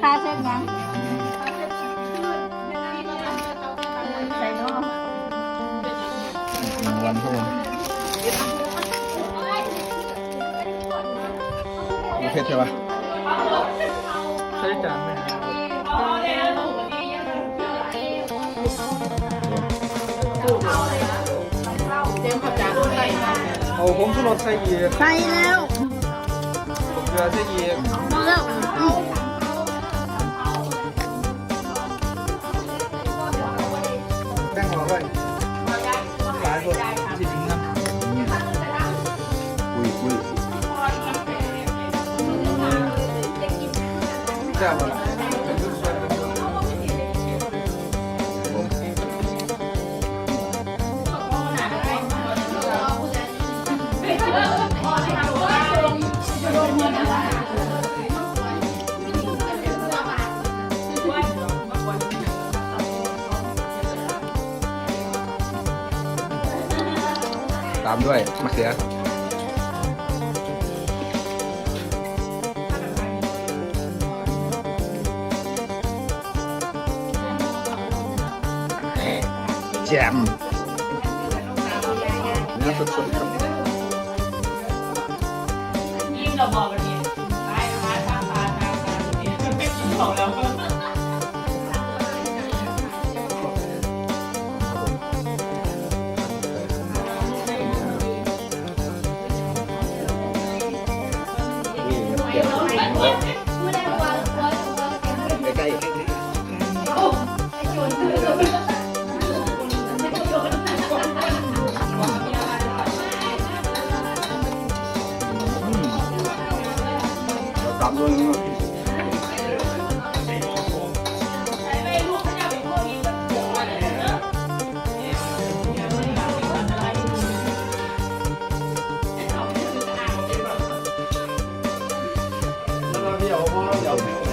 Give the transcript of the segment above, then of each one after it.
ค่าเช็คยังใส่เนาะหนึ่งวันครับผมมีเพชรใช่ปะใช้จานไหมเต็มขับจานใส่มาเอาผมขึ้นรถใส่ยีกใส่แล้วเกลือใส่ยีกเลิก ซ่บบ่ล่ะเป็นชุดสวยตามด้วยมะเขือ จ่มเนื้อสดๆครับยิ่งเราบอกวันนี้ไปนะคะทางพาทางการเนี่ยไม่กินของแล้วนี่มะเขือใเราตามด้วยนี่มาพี่แล้วเราเดี๋ยวพอเราเดี๋ยว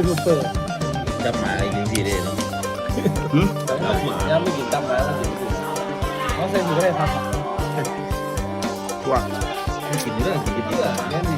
ยูทูบเบอร์จับหมาอีกทีเลยเนาะหืมจับหมายังไม่กินตั้มแล้วเขาใส่หมูได้ครับพวกกินเรื่องกินเยอะ